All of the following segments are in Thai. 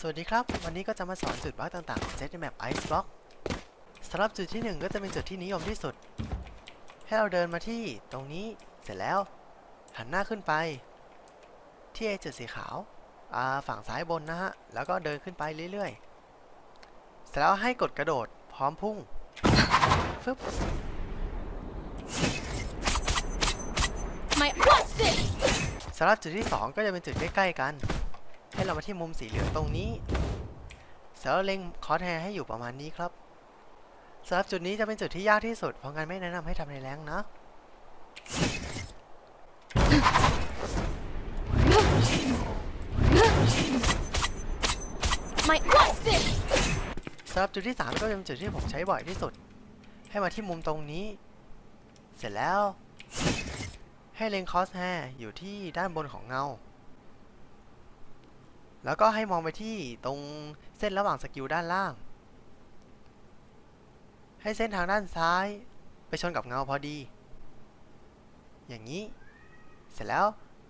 สวัสดีครับ วันนี้ก็จะมาสอนจุดบั๊กต่างๆของเจ็ตในแมป Icebox สำหรับจุดที่ 1 ก็จะเป็นจุดที่นิยมที่สุด ให้เราเดินมาที่ตรงนี้เสร็จแล้ว หันหน้าขึ้นไป ที่ไอจุดสีขาวอ่าฝั่งซ้ายบนนะฮะ แล้วก็เดินขึ้นไปเรื่อยๆ เสร็จแล้วให้กดกระโดดพร้อมพุ่งฟึบ My what's this? สำหรับจุดที่ 2 ก็จะเป็นจุดใกล้ๆกัน ให้เรามาที่มุมสีเหลืองตรงนี้เสร็จแล้วเล็งคอร์สแฮร์ให้อยู่ประมาณนี้ครับสำหรับจุดนี้จะเป็นจุดที่ยากที่สุด เพราะงั้นไม่แนะนำให้ทำในแรงค์นะ My what's this? สำหรับจุดที่ 3 ก็จะเป็นจุดที่ผมใช้บ่อยที่สุด ให้มาที่มุมตรงนี้ เสร็จแล้ว ให้เล็งคอสแฮร์อยู่ที่ด้านบนของเงา แล้วก็ให้มองไปที่ตรงเส้นระหว่างสกิลด้านล่าง ให้เส้นทางด้านซ้าย ไปชนกับเงาพอดี อย่างนี้ เสร็จแล้ว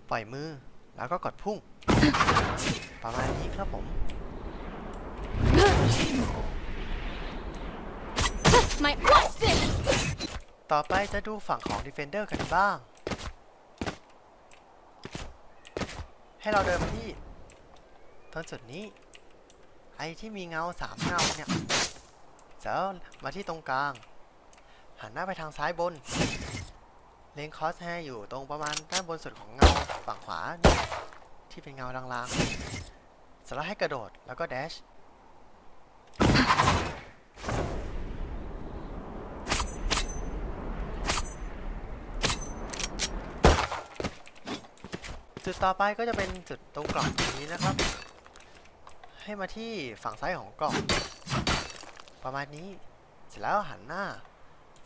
ปล่อยมือ แล้วก็กดพุ่ง ประมาณนี้ครับผม My what's this? ต่อไปจะดูฝั่งของ Defender กันบ้าง ให้เราเดินมาที่ ต้นจุดนี้ไอ้ที่มีเงาสามเงาเนี่ยเจแล้วมาที่ตรงกลาง หันหน้าไปทางซ้ายบน เลงคอสแฮอยู่ตรงประมาณด้านบนสุดของเงาฝั่งขวาเนี่ยที่เป็นเงาลางๆเสร็จแล้วให้กระโดดแล้วก็แดชจุดต่อไปก็จะเป็นจุดตรงกล่องนี้นะครับ ให้มาที่ฝั่งซ้ายของกล่อง ประมาณนี้ เสร็จแล้วหันหน้า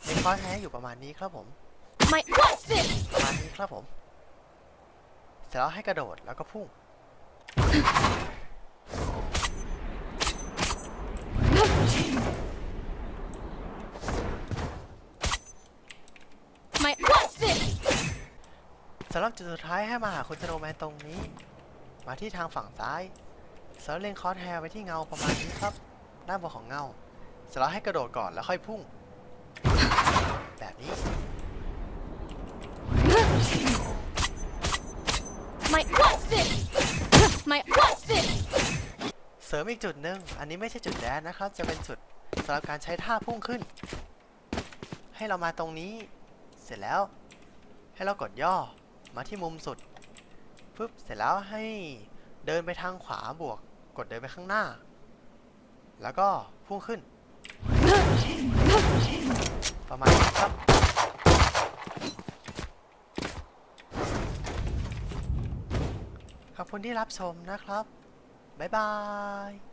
เลนคอร์แท้อยู่ประมาณนี้ครับผม My what's this? ประมาณนี้ครับผม เสร็จแล้วให้กระโดดแล้วก็พุ่ง My what's this? สำหรับจุดสุดท้ายให้มาหาคุณสโนว์แมนตรงนี้ มาที่ทางฝั่งซ้ายเสร็จแล้วเล็งคอร์สแฮร์ไปที่เงาประมาณนี้ครับ ด้านบนของเงาเสร็จแล้วให้กระโดดก่อนแล้วค่อยพุ่ง แบบนี้ My what's this? My what's this? เสริมอีกจุดหนึ่งอันนี้ไม่ใช่จุดแดนนะครับ จะเป็นจุดสำหรับการใช้ท่าพุ่งขึ้น ให้เรามาตรงนี้ เสร็จแล้ว ให้เรากดย่อมาที่มุมสุดปึ๊บเสร็จแล้วให้เดินไปทางขวาบวก กดเดินไปข้างหน้า แล้วก็พุ่งขึ้น ประมาณนี้ครับ ขอบคุณที่รับชมนะครับ บ๊ายบาย